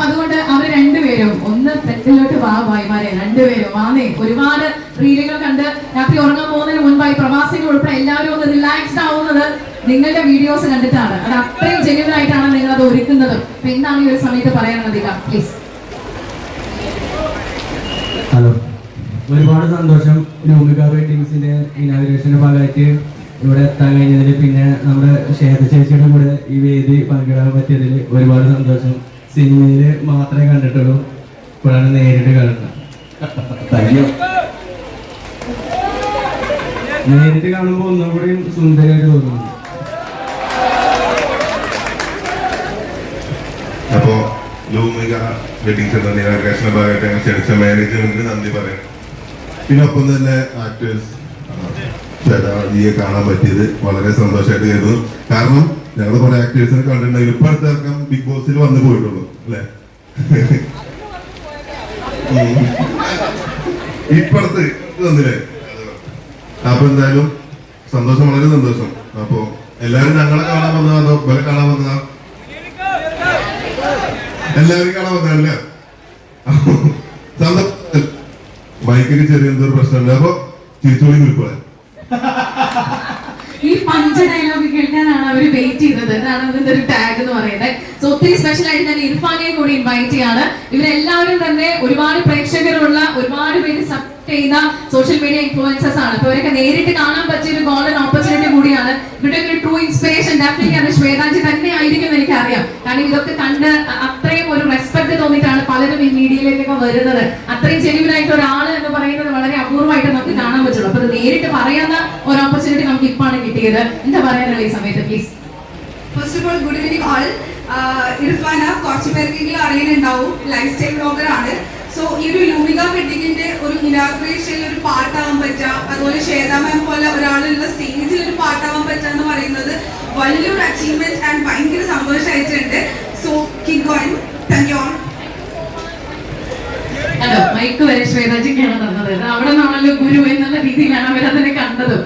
അപ്പൊ അതുകൊണ്ട് അവർ രണ്ടുപേരും ഒന്ന് തെറ്റിലോട്ട് വാ ഭായിമാരെ രണ്ടുപേരും. വാന്നേ ഒരുപാട് റീലുകൾ കണ്ട് രാത്രി ഉറങ്ങാൻ പോകുന്നതിന് മുൻപായി പ്രവാസികൾ ഉൾപ്പെടെ എല്ലാവരും ഒന്ന് റിലാക്സ്ഡ് ആവുന്നത് നിങ്ങളുടെ വീഡിയോസ് കണ്ടിട്ടാണ്. അത് അത്രയും ജെന്യൂൻ ആയിട്ടാണ് നിങ്ങൾ അത് ഒരുക്കുന്നത്. അപ്പൊ എന്താണ് ഈ ഒരു സമയത്ത് പറയാനുള്ളത് പ്ലീസ് ഹലോ ഒരുപാട് സന്തോഷം. ലൂമിക വെഡിങ്സിന്റെ ഇനാഗ്രേഷന്റെ ഭാഗമായിട്ട് ഇവിടെ എത്താൻ കഴിഞ്ഞതിൽ പിന്നെ നമ്മുടെ ക്ഷേത്ര ചേച്ചിയുടെ കൂടെ ഈ വേദി പങ്കിടാൻ പറ്റിയതിൽ ഒരുപാട് സന്തോഷം. സിനിമയിൽ മാത്രമേ കണ്ടിട്ടുള്ളൂ. ഇപ്പോഴാണ് നേരിട്ട് കാണുന്നത്. നേരിട്ട് കാണുമ്പോൾ ഒന്നുകൂടി സുന്ദരമായിട്ട് തോന്നുന്നു. അപ്പോ ലൂമിക വെഡിങ് സെന്ററിന്റെ ഭാഗമായിട്ട് ഞങ്ങൾ ക്ഷണിച്ച മാനേജ്മെന്റിന് നന്ദി പറയാം. പിന്നെ ഒപ്പം തന്നെ ആക്ടേഴ്സ് ജിയെ കാണാൻ പറ്റിയത് വളരെ സന്തോഷമായിട്ട് കരുതുന്നു കാരണം ഞങ്ങൾ കുറെ ആക്ടേഴ്സിനെ കണ്ടിട്ടുണ്ടെങ്കിൽ ഇപ്പൊ അടുത്ത ബിഗ് ബോസിൽ വന്നു പോയിട്ടുള്ളൂ അല്ലെ? ഇപ്പടുത്ത് വന്നില്ലേ? അപ്പൊ എന്തായാലും സന്തോഷം വളരെ സന്തോഷം. അപ്പൊ എല്ലാരും ഞങ്ങളെ കാണാൻ വന്നതാണോ ഇവരെ കാണാൻ വന്നതാ? എല്ലാവരും കാണാൻ വന്നതല്ലേ മൈക്കിന് ചെറിയ എന്തൊരു പ്രശ്നമുണ്ട്. അപ്പൊ ചീച്ചോളി നിൽക്കുക ഈ പഞ്ച ഡയലോഗ് കേൾക്കാനാണ് അവർ വെയിറ്റ് ചെയ്തത്. എന്നാണ് ഇതിന്റെ ഒരു ടാഗ് എന്ന് പറയുന്നത്. സോ ഒത്തിരി സ്പെഷ്യൽ ആയിട്ട് ഞാൻ ഇർഫാനെ കൂടി ഇൻവൈറ്റ് ചെയ്യാണ്. ഇവരെല്ലാവരും തന്നെ ഒരുപാട് പ്രേക്ഷകരുള്ള ഒരുപാട് പേര് സപ്പോർട്ട് ചെയ്യുന്ന സോഷ്യൽ മീഡിയ ഇൻഫ്ലുവൻസേഴ്സ് ആണ്. അപ്പൊ അവരൊക്കെ നേരിട്ട് കാണാൻ പറ്റിയ ഒരു ഗോൾഡൻ ഓപ്പർച്യൂണിറ്റി കൂടിയാണ്. ഇവരുടെ ഒരു ട്രൂ ഇൻസ്പിറേഷൻ ഡെഫിനറ്റ്ലി അത് ശ്വേതാജി തന്നെ ആയിരിക്കും എന്ന് എനിക്കറിയാം. കാരണം ഇതൊക്കെ കണ്ട് അത്രയും ഒരു റെസ്പെക്ട് തോന്നിയിട്ടാണ് പലരും ഈ മീഡിയയിലേക്കൊക്കെ വരുന്നത്. അത്രയും ജെന്യൂൻ ആയിട്ട് ഒരാൾ എന്ന് പറയുന്നത് വളരെ അപൂർവമായിട്ട് നമുക്ക് കാണാൻ പറ്റുള്ളൂ. അപ്പൊ നേരിട്ട് പറയാവുന്ന ഒരു ഓപ്പർച്യൂണിറ്റി നമുക്ക് ഇപ്പാണ് കിട്ടിയത്. എന്താ പറയാനുള്ള ഈ സമയത്ത് please first of all good evening all Irfana കുറച്ച് പേർക്കെങ്കിലും അറിയുന്നുണ്ടാവും ലൈഫ് സ്റ്റൈൽ ബ്ലോഗർ ആണ്. സോ ഈ ഒരു ലൂമിക വെഡിങ്ങിന്റെ ഒരു ഇനാഗ്രേഷനിൽ ഒരു പാട്ടാവാൻ പറ്റുക അതുപോലെ ശ്വേത മാം പോലെ ഒരാളുള്ള സ്റ്റേജിൽ ഒരു പാട്ടാവാൻ പറ്റുക എന്ന് പറയുന്നത് വലിയൊരു അച്ചീവ്മെന്റ് ആൻഡ് ഭയങ്കര സന്തോഷമായിട്ടുണ്ട് so keep going thank you all hello mike വരെ ശ്വേതാജിക്കാണ് തന്നത്. അവിടെ നിന്നാണല്ലോ ഗുരു എന്നുള്ള രീതിയിലാണ് അവരെ തന്നെ കണ്ടത്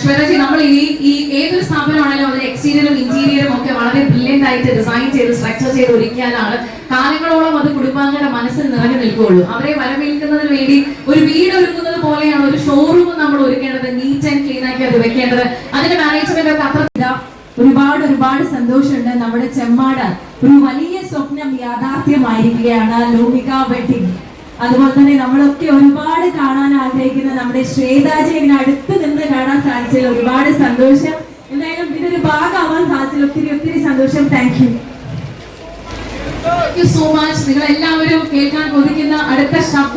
ശ്വേതാജി നമ്മൾ ഈ ഈ ഏതൊരു സ്ഥാപനമാണെങ്കിലും അതിന്റെ എക്സ്റ്റീരിയറും ഇന്റീരിയറും ഒക്കെ വളരെ ബ്രില്യന്റ് ആയിട്ട് ഡിസൈൻ ചെയ്ത് സ്ട്രക്ചർ ചെയ്ത് ഒരുക്കിയാലാണ് കാലങ്ങളോളം അത് കുടുംബാംഗങ്ങളുടെ മനസ്സിൽ നിറഞ്ഞു നിൽക്കുകയുള്ളൂ. അവരെ വരവേൽക്കുന്നതിന് വേണ്ടി ഒരു വീട് ഒരുക്കുന്നത് പോലെയാണ് ഒരു ഷോറൂം നമ്മൾ ഒരുക്കേണ്ടത് നീറ്റ് ആൻഡ് ക്ലീൻ ആക്കി അത് വെക്കേണ്ടത്. അതിന്റെ മാനേജ്മെന്റ് ഒക്കെ അത്ര ഒരുപാട് ഒരുപാട് സന്തോഷമുണ്ട്. നമ്മുടെ ചെമ്മാട് ഒരു വലിയ സ്വപ്നം യാഥാർത്ഥ്യമായിരിക്കുകയാണ് ലോമിക വെഡിങ്. അതുപോലെ തന്നെ നമ്മളൊക്കെ ഒരുപാട് കാണാൻ ആഗ്രഹിക്കുന്ന നമ്മുടെ ശ്വേതാജി ഇങ്ങനെ അടുത്ത് നിന്ന് കാണാൻ സാധിച്ചതിൽ ഒരുപാട് സന്തോഷം. എന്തായാലും ഇതിനൊരു ഭാഗമാവാൻ സാധിച്ചതിൽ ഒത്തിരി ഒത്തിരി സന്തോഷം. താങ്ക് യു സോ മച്ച് നിങ്ങൾ എല്ലാവരും കേൾക്കാൻ കൊതിക്കുന്ന അടുത്ത ശബ്ദം